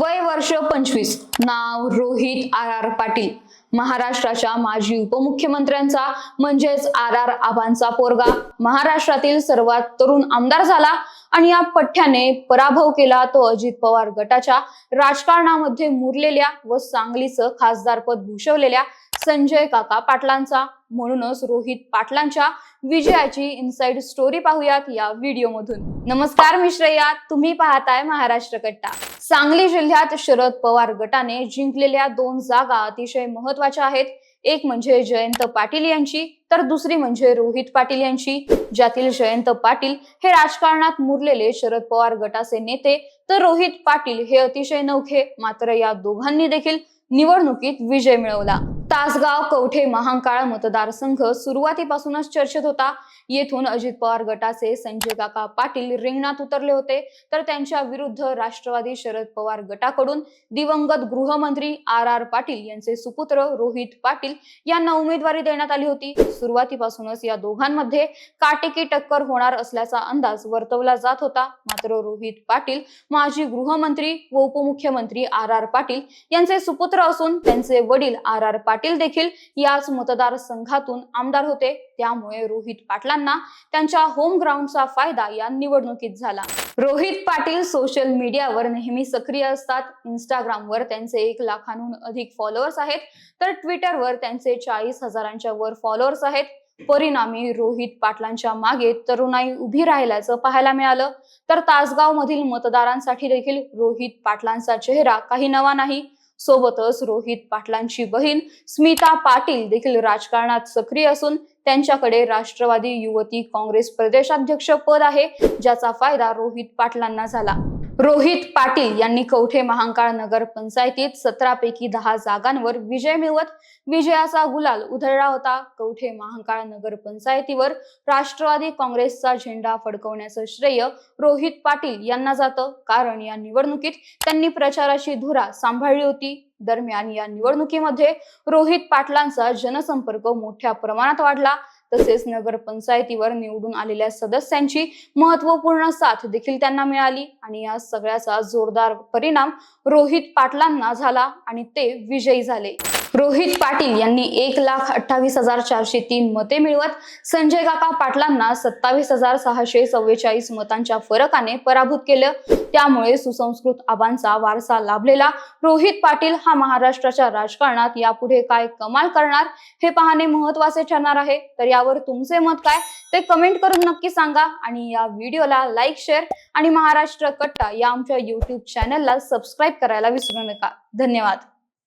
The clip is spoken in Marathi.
वय वर्ष पंचवीस. नाव रोहित आर आर पाटील. महाराष्ट्राच्या माजी उपमुख्यमंत्र्यांचा म्हणजेच आर आर आबांचा पोरगा. महाराष्ट्रातील सर्वात तरुण आमदार झाला आणि या पठ्ठ्याने पराभव केला तो अजित पवार गटाच्या राजकारणामध्ये मुरलेल्या व सांगलीचं खासदारपद भूषवलेल्या संजय काका पाटलांचा म्हणूनच रोहित पाटलांच्या विजयाची इनसाइड स्टोरी पाहूयात या व्हिडिओमधून. नमस्कार मी श्रेया तुम्ही पाहताय महाराष्ट्र कट्टा. सांगली जिल्ह्यात शरद पवार गटाने जिंकलेल्या दोन जागा अतिशय महत्त्वाच्या आहेत. एक म्हणजे जयंत पाटील यांची तर दुसरी म्हणजे रोहित पाटील यांची. ज्यातील जयंत पाटील हे राजकारणात मुरलेले शरद पवार गटाचे नेते तर रोहित पाटील हे अतिशय नवखे. मात्र या दोघांनी देखील निवडणुकीत विजय मिळवला. तासगाव कवठे महांकाळ मतदारसंघ सुरुवातीपासूनच चर्चेत होता. येथून अजित पवार गटाचे संजय काका पाटील रिंगणात उतरले होते. तर त्यांच्या विरुद्ध राष्ट्रवादी शरद पवार गटाकडून दिवंगत गृहमंत्री आर आर पाटील यांचे सुपुत्र रोहित पाटील यांना उमेदवारी देण्यात आली होती. सुरुवातीपासूनच या दोघांमध्ये काटेकी टक्कर होणार असल्याचा अंदाज वर्तवला जात होता. मात्र रोहित पाटील माजी गृहमंत्री व उपमुख्यमंत्री आर आर पाटील यांचे सुपुत्र असून त्यांचे वडील आर आर पाटील पाटील देखील याच मतदारसंघातून आमदार होते. त्यामुळे रोहित पाटलांना त्यांच्या होम ग्राउंडचा फायदा या निवडणुकीत झाला. रोहित पाटील सोशल मीडियावर नेहमी सक्रिय असतात. इंस्टाग्रामवर त्यांचे एक लाखांहून अधिक फॉलोअर्स आहेत. तर ट्विटरवर त्यांचे चाळीस हजारांच्या वर फॉलोअर्स आहेत. परिणामी रोहित पाटलांच्या मागे तरुणाई उभी राहिल्याचं पाहायला मिळालं. तर तासगाव मधील मतदारांसाठी देखील रोहित पाटलांचा चेहरा काही नवा नाही. सोबतच रोहित पाटलांची बहीण स्मिता पाटील देखील राजकारणात सक्रिय असून त्यांच्याकडे राष्ट्रवादी युवती काँग्रेस प्रदेशाध्यक्ष पद आहे ज्याचा फायदा रोहित पाटलांना झाला. रोहित पाटील यांनी कवठे महांकाळ नगर पंचायतीत सतरा पैकी दहा जागांवर विजय मिळवत विजयाचा गुलाल उधळला होता. कवठे महांकाळ नगर पंचायतीवर राष्ट्रवादी काँग्रेसचा झेंडा फडकवण्याचं श्रेय रोहित पाटील यांना जातं. कारण या निवडणुकीत त्यांनी प्रचाराची धुरा सांभाळली होती. दरम्यान या निवडणुकीमध्ये रोहित पाटलांचा जनसंपर्क मोठ्या प्रमाणात वाढला. तसेच नगरपंचायतीवर निवडून आलेल्या सदस्यांची महत्त्वपूर्ण साथ देखील त्यांना मिळाली. आणि या सगळ्याचा जोरदार परिणाम रोहित पाटलांना झाला आणि ते विजयी झाले. रोहित पाटील यांनी एक लाख अठ्ठावीस हजार चारशे तीन मते मिळवत संजय काका पाटलांना सत्तावीस हजार सहाशे चव्वेचाळीस मतांच्या फरकाने पराभूत केलं. त्यामुळे सुसंस्कृत आबांचा वारसा लाभलेला रोहित पाटील हा महाराष्ट्राच्या राजकारणात यापुढे काय कमाल करणार हे पाहणे महत्त्वाचे ठरणार आहे. तर यावर तुमचे मत काय ते कमेंट करून नक्की सांगा आणि या व्हिडिओला लाईक शेअर आणि महाराष्ट्र कट्टा या आमच्या युट्यूब चॅनलला सबस्क्राईब करायला विसरू नका. धन्यवाद.